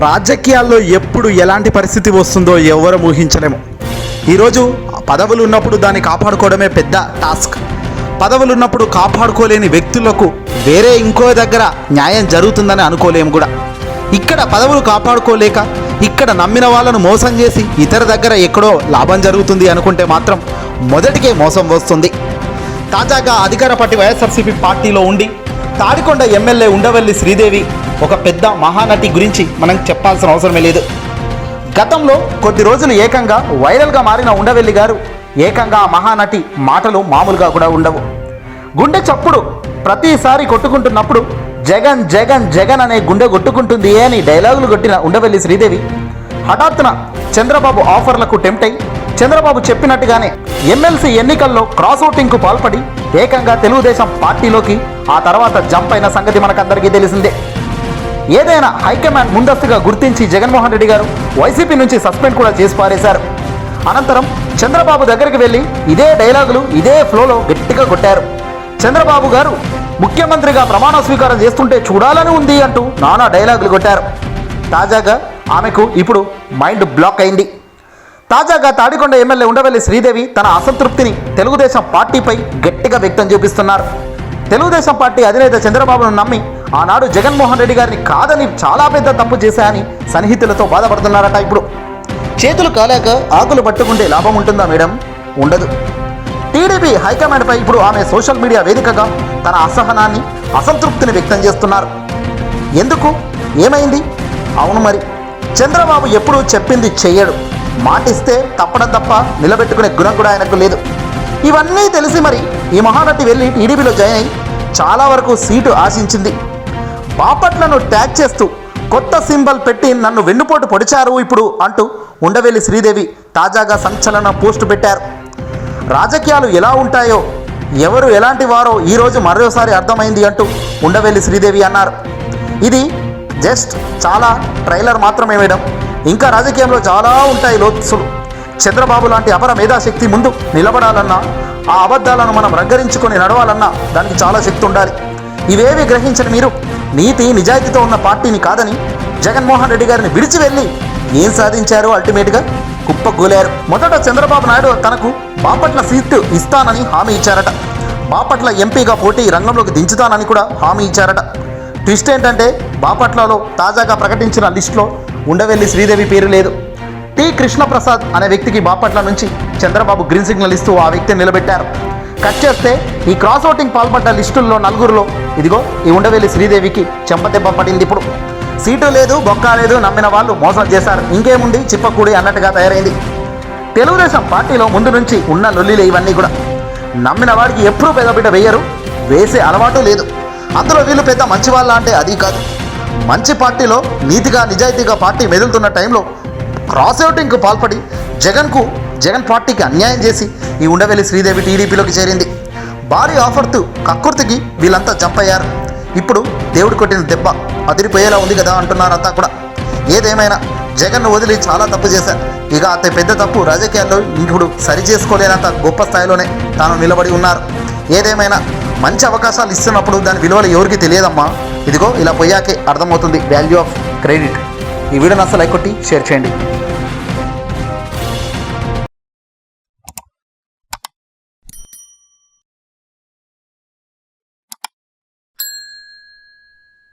రాజకీయాల్లో ఎప్పుడు ఎలాంటి పరిస్థితి వస్తుందో ఎవరు ఊహించలేము. ఈరోజు పదవులు ఉన్నప్పుడు దాన్ని కాపాడుకోవడమే పెద్ద టాస్క్. పదవులు ఉన్నప్పుడు కాపాడుకోలేని వ్యక్తులకు వేరే ఇంకో దగ్గర న్యాయం జరుగుతుందని అనుకోలేము కూడా. ఇక్కడ పదవులు కాపాడుకోలేక ఇక్కడ నమ్మిన వాళ్ళను మోసం చేసి ఇతర దగ్గర ఎక్కడో లాభం జరుగుతుంది అనుకుంటే మాత్రం మొదటికే మోసం వస్తుంది. తాజాగా అధికార పార్టీ వైఎస్ఆర్సీపీ పార్టీలో ఉండి తాడికొండ ఎమ్మెల్యే ఉండవల్లి శ్రీదేవి ఒక పెద్ద మహానటి గురించి మనం చెప్పాల్సిన అవసరమే లేదు. గతంలో కొద్ది రోజులు ఏకంగా వైరల్గా మారిన ఉండవెల్లి గారు ఏకంగా ఆ మహానటి మాటలు మామూలుగా కూడా ఉండవు. గుండె చప్పుడు ప్రతిసారి కొట్టుకుంటున్నప్పుడు జగన్ జగన్ జగన్ అనే గుండె కొట్టుకుంటుంది అని డైలాగులు కొట్టిన ఉండవెల్లి శ్రీదేవి హఠాత్తున చంద్రబాబు ఆఫర్లకు టెంప్ట్ అయి చంద్రబాబు చెప్పినట్టుగానే ఎమ్మెల్సీ ఎన్నికల్లో క్రాస్ ఓటింగ్కు పాల్పడి ఏకంగా తెలుగుదేశం పార్టీలోకి ఆ తర్వాత జంప్ అయిన సంగతి మనకందరికీ తెలిసిందే. ఏదైనా హైకమాండ్ ముందస్తుగా గుర్తించి జగన్మోహన్ రెడ్డి గారు వైసీపీ నుంచి సస్పెండ్ కూడా చేసి పారేశారు. అనంతరం చంద్రబాబు దగ్గరికి వెళ్ళి ఇదే డైలాగులు ఇదే ఫ్లోలో గట్టిగా కొట్టారు. చంద్రబాబు గారు ముఖ్యమంత్రిగా ప్రమాణ స్వీకారం చేస్తుంటే చూడాలని ఉంది అంటూ నానా డైలాగులు కొట్టారు. తాజాగా ఆమెకు ఇప్పుడు మైండ్ బ్లాక్ అయింది. తాజాగా తాడికొండ ఎమ్మెల్యే ఉండవల్లి శ్రీదేవి తన అసంతృప్తిని తెలుగుదేశం పార్టీపై గట్టిగా వ్యక్తం చూపిస్తున్నారు. తెలుగుదేశం పార్టీ అధినేత చంద్రబాబును నమ్మి ఆనాడు జగన్మోహన్ రెడ్డి గారిని కాదని చాలా పెద్ద తప్పు చేశాయని సన్నిహితులతో బాధపడుతున్నారట ఇప్పుడు. చేతులు కాలేక ఆకులు పట్టుకుంటే లాభం ఉంటుందా మేడం? ఉండదు. టీడీపీ హైకమాండ్పై ఇప్పుడు ఆమె సోషల్ మీడియా వేదికగా తన అసహనాన్ని అసంతృప్తిని వ్యక్తం చేస్తున్నారు. ఎందుకు? ఏమైంది? అవును మరి. చంద్రబాబు ఎప్పుడూ చెప్పింది చెయ్యడు. మాటిస్తే తప్పడం తప్ప నిలబెట్టుకునే గుణం కూడా ఆయనకు లేదు. ఇవన్నీ తెలిసి మరి ఈ మహానటి వెళ్ళి టీడీపీలో జాయిన్ అయి చాలా వరకు సీటు ఆశించింది. బాపట్లను ట్యాగ్ చేస్తూ కొత్త సింబల్ పెట్టి నన్ను వెన్నుపోటు పొడిచారు ఇప్పుడు అంటూ ఉండవెల్లి శ్రీదేవి తాజాగా సంచలన పోస్టు పెట్టారు. రాజకీయాలు ఎలా ఉంటాయో ఎవరు ఎలాంటి వారో ఈరోజు మరోసారి అర్థమైంది అంటూ ఉండవేలి శ్రీదేవి అన్నారు. ఇది జస్ట్ చాలా ట్రైలర్ మాత్రమే వేయడం ఇంకా రాజకీయంలో చాలా ఉంటాయి లోత్సులు చంద్రబాబు లాంటి అపర మేధాశక్తి ముందు నిలబడాలన్నా ఆ అబద్ధాలను మనం రగ్గరించుకొని నడవాలన్నా దానికి చాలా శక్తి ఉండాలి. ఇవేవి గ్రహించిన మీరు? నీతి నిజాయితీతో ఉన్న పార్టీని కాదని జగన్మోహన్ రెడ్డి గారిని విడిచి వెళ్ళి ఏం సాధించారో అల్టిమేట్గా? కుప్పగూలారు. మొదట చంద్రబాబు నాయుడు తనకు బాపట్ల సీటు ఇస్తానని హామీ ఇచ్చారట. బాపట్ల ఎంపీగా పోటీ రంగంలోకి దించుతానని కూడా హామీ ఇచ్చారట. ట్విస్ట్ ఏంటంటే బాపట్లలో తాజాగా ప్రకటించిన లిస్టులో ఉండవెల్లి శ్రీదేవి పేరు లేదు. టి కృష్ణప్రసాద్ అనే వ్యక్తికి బాపట్ల నుంచి చంద్రబాబు గ్రీన్ సిగ్నల్ ఇస్తూ ఆ వ్యక్తిని నిలబెట్టారు. కట్ చేస్తే ఈ క్రాస్ ఓటింగ్ పాల్పడ్డ లిస్టుల్లో నలుగురిలో ఇదిగో ఈ ఉండవెల్లి శ్రీదేవికి చెంపదెబ్బ పడింది ఇప్పుడు. సీటు లేదు బొక్క లేదు నమ్మిన వాళ్ళు మోసం చేశారు. ఇంకేముంది? చిప్పకూడి అన్నట్టుగా తయారైంది. తెలుగుదేశం పార్టీలో ముందు నుంచి ఉన్న లొల్లిలే ఇవన్నీ కూడా. నమ్మిన వాడికి ఎప్పుడూ పెద్దబిడ్డ వేయరు వేసే అలవాటు లేదు. అందులో వీళ్ళు పెద్ద మంచి వాళ్ళ అంటే అది కాదు. మంచి పార్టీలో నీతిగా నిజాయితీగా పార్టీ మెదులుతున్న టైంలో క్రాస్ అవుటింగ్కు పాల్పడి జగన్కు జగన్ పార్టీకి అన్యాయం చేసి ఈ ఉండవెల్లి శ్రీదేవి టీడీపీలోకి చేరింది. భారీ ఆఫర్తో కక్కుర్తికి వీళ్ళంతా జంప్ అయ్యారు. ఇప్పుడు దేవుడు కొట్టిన దెబ్బ అదిరిపోయేలా ఉంది కదా అంటున్నారంతా కూడా. ఏదేమైనా జగన్ను వదిలి చాలా తప్పు చేశారు. ఇక అతి పెద్ద తప్పు రాజకీయాల్లో ఇప్పుడు సరి చేసుకోలేనంత గొప్ప స్థాయిలోనే తాను నిలబడి ఉన్నారు. ఏదేమైనా మంచి అవకాశాలు ఇస్తున్నప్పుడు దాని విలువలు ఎవరికి తెలియదమ్మా? ఇదిగో ఇలా పోయాకే అర్థమవుతుంది వాల్యూ ఆఫ్ క్రెడిట్ ఈ వీడియోని అసలు లైక్ కొట్టి షేర్ చేయండి.